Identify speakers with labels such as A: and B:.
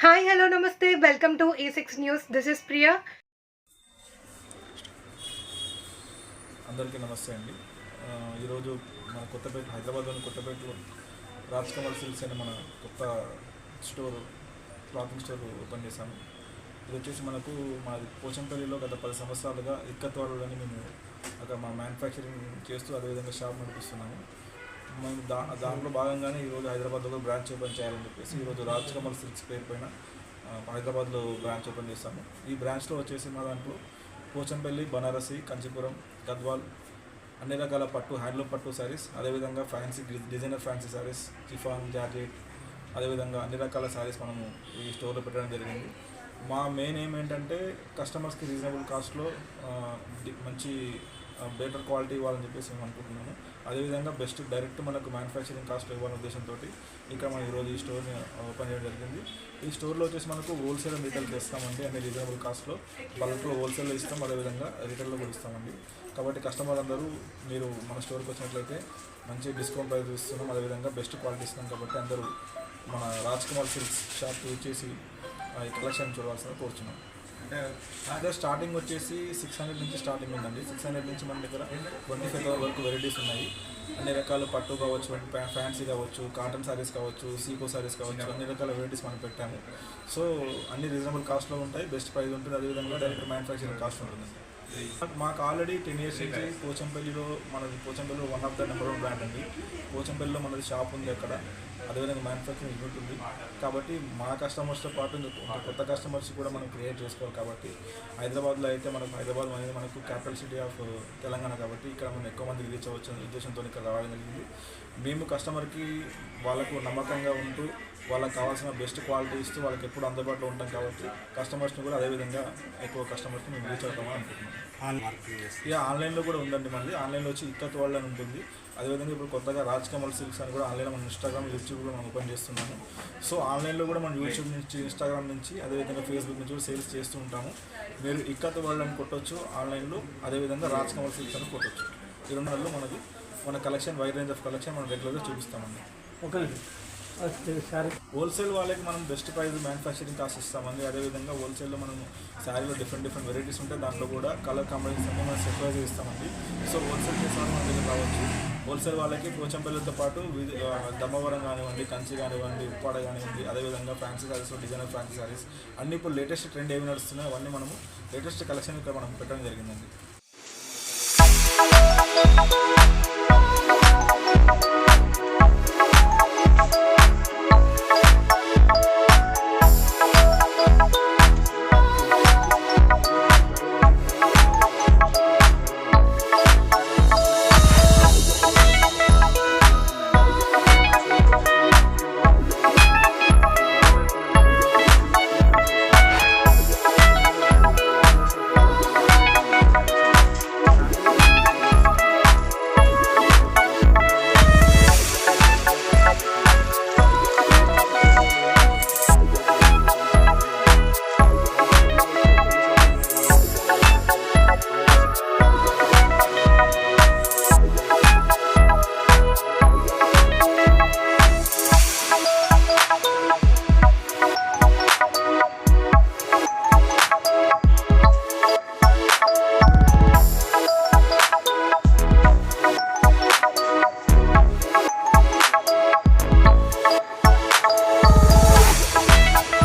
A: Hi hello నమస్తే. Welcome to A six news. This is Priya.
B: అందరికీ నమస్తే అండి. ఈరోజు మన కొత్తపేట హైదరాబాద్లోని కొత్తపేటలో రాజ్ కమల్ సిల్స్ అనే మన కొత్త స్టోర్ క్లాతింగ్ స్టోర్ ఓపెన్ చేశాము. ఇది వచ్చేసి మనకు మా పోచంపల్లిలో గత పది సంవత్సరాలుగా ఇక్కత్వాడలోని మేము అక్కడ మా మ్యానుఫ్యాక్చరింగ్ చేస్తూ అదేవిధంగా షాప్ నడిపిస్తున్నాము. మేము దా దాంట్లో భాగంగానే ఈరోజు హైదరాబాద్లో కూడా బ్రాంచ్ ఓపెన్ చేయాలని చెప్పేసి ఈరోజు రాజ్ కమల్ సిల్క్స్ పేరు పైన హైదరాబాద్లో బ్రాంచ్ ఓపెన్ చేస్తాము ఈ బ్రాంచ్లో వచ్చేసి మా దాంట్లో పోచంపల్లి బనారసి కంచిపురం గద్వాల్ అన్ని రకాల పట్టు హ్యాండ్లూమ్ పట్టు శారీస్ అదేవిధంగా fancy designer fancy sarees chiffon jacket అదేవిధంగా అన్ని రకాల శారీస్ మనము ఈ స్టోర్లో పెట్టడం జరిగింది. మా మెయిన్ ఏం ఏంటంటే కస్టమర్స్కి రీజనబుల్ కాస్ట్లో మంచి బెటర్ క్వాలిటీ ఇవ్వాలని చెప్పేసి మేము అనుకుంటున్నాము అదేవిధంగా బెస్ట్ డైరెక్ట్ మనకు మ్యానుఫ్యాక్చరింగ్ కాస్ట్ ఇవ్వాలనే ఉద్దేశంతో ఇక్కడ మనం ఈరోజు ఈ స్టోర్ని ఓపెన్ చేయడం జరిగింది. ఈ స్టోర్లో వచ్చేసి మనకు హోల్సేల్ అండ్ రీటైల్ చేస్తామండి అంటే రీజనబుల్ కాస్ట్లో బల్క్లో హోల్సేల్లో ఇస్తాం అదేవిధంగా రీటైల్లో కూడా ఇస్తామండి. కాబట్టి కస్టమర్ అందరూ మీరు మన స్టోర్కి వచ్చినట్లయితే మంచి డిస్కౌంట్ ప్రైస్ ఇస్తున్నాం అదేవిధంగా బెస్ట్ క్వాలిటీ ఇస్తున్నాం కాబట్టి అందరూ మన రాజ్ కుమార్ సిల్క్స్ షాప్ వచ్చేసి ఈ కలెక్షన్ చూడవలసిన కోరుచున్నాం. అంటే అదే స్టార్టింగ్ వచ్చేసి సిక్స్ హండ్రెడ్ నుంచి స్టార్టింగ్ ఉందండి. సిక్స్ హండ్రెడ్ నుంచి మన దగ్గర ట్వంటీ ఫైవ్ థౌసండ్ వరకు వెరైటీస్ ఉన్నాయి. అన్ని రకాల పట్టు కావచ్చు ఫ్యాన్సీ కావచ్చు కాటన్ శారీస్ కావచ్చు సీకో సారీస్ కావచ్చు అన్ని రకాల వెరైటీస్ మనం పెట్టాము. సో అన్ని రీజనబుల్ కాస్ట్లో ఉంటాయి. బెస్ట్ ప్రైస్ ఉంటుంది. అదేవిధంగా డైరెక్ట్ మ్యానుఫ్యాక్చరింగ్ కాస్ట్ ఉంటుంది మాకు ఆల్రెడీ టెన్ ఇయర్స్ నుంచి పోచంపల్లిలో మనది పోచంపల్లిలో one of the number one brand అండి. పోచంపల్లిలో మనది షాప్ ఉంది అక్కడ. అదేవిధంగా మ్యానుఫ్యాక్చరింగ్ యూనిట్ ఉంది. కాబట్టి మా కస్టమర్స్తో పాటు కొత్త కస్టమర్స్ కూడా మనం క్రియేట్ చేసుకోవాలి కాబట్టి హైదరాబాద్లో అయితే మనకు హైదరాబాద్ అనేది మనకు క్యాపిటల్ సిటీ ఆఫ్ తెలంగాణ కాబట్టి ఇక్కడ మనం ఎక్కువ మందికి రీచ్ అవ్వచ్చు ఉద్దేశంతో ఇక్కడ రావడం జరిగింది. మేము కస్టమర్కి వాళ్ళకు నమ్మకంగా ఉంటూ వాళ్ళకి కావాల్సిన బెస్ట్ క్వాలిటీ ఇస్తూ వాళ్ళకి ఎప్పుడు అందుబాటులో ఉంటాం కాబట్టి కస్టమర్స్ని కూడా అదేవిధంగా ఎక్కువ కస్టమర్స్ని మేము రీచ్ అవుతామని అనుకుంటున్నాం. ఇక ఆన్లైన్లో కూడా ఉందండి మనది. ఆన్లైన్లో వచ్చి ఇక్కత్ వరల్డ్ అని ఉంటుంది. అదేవిధంగా ఇప్పుడు కొత్తగా రాజ్ కమల్ సిల్క్స్ అని కూడా ఆన్లైన్లో మనం ఇన్స్టాగ్రామ్ యూట్యూబ్లో మనం ఓపెన్ చేస్తున్నాము. సో ఆన్లైన్లో కూడా మనం యూట్యూబ్ నుంచి ఇన్స్టాగ్రామ్ నుంచి అదేవిధంగా ఫేస్బుక్ నుంచి కూడా సేల్స్ చేస్తూ ఉంటాము. మీరు ఇక్కత్ వరల్డ్ అని కొట్టొచ్చు ఆన్లైన్లో అదేవిధంగా రాజ్ కమల్ సిల్క్స్ అని కొట్టొచ్చు. ఈ రెండు నెలలు మనది మన collection wide range of collection మనం రెగ్యులర్గా చూపిస్తామండి.
C: ఓకేనండి సారీ
B: హోల్సేల్ వాళ్ళకి మనం బెస్ట్ ప్రైస్ మ్యానుఫ్యాక్చరింగ్ కాస్ట్ ఇస్తామండి. అదేవిధంగా హోల్సేల్లో మనం శారీలో డిఫరెంట్ డిఫరెంట్ వెరైటీస్ ఉంటాయి. దాంట్లో కూడా కలర్ కాంబినేషన్స్ అన్ని మనం వైజ్ ఇస్తామండి. సో హోల్సేల్ చేసే వాళ్ళు మన దగ్గర రావచ్చు. హోల్సేల్ వాళ్ళకి పోచంపల్లితో పాటు దమ్మవరం కానివ్వండి కంచి కానివ్వండి ఉప్పాడ కానివ్వండి అదేవిధంగా fancy sarees designer fancy sarees అన్ని ఇప్పుడు లేటెస్ట్ ట్రెండ్ ఏమి నడుస్తున్నాయో అవన్నీ మనము లేటెస్ట్ కలెక్షన్ ఇక్కడ మనం పెట్టడం జరిగిందండి. Thank you.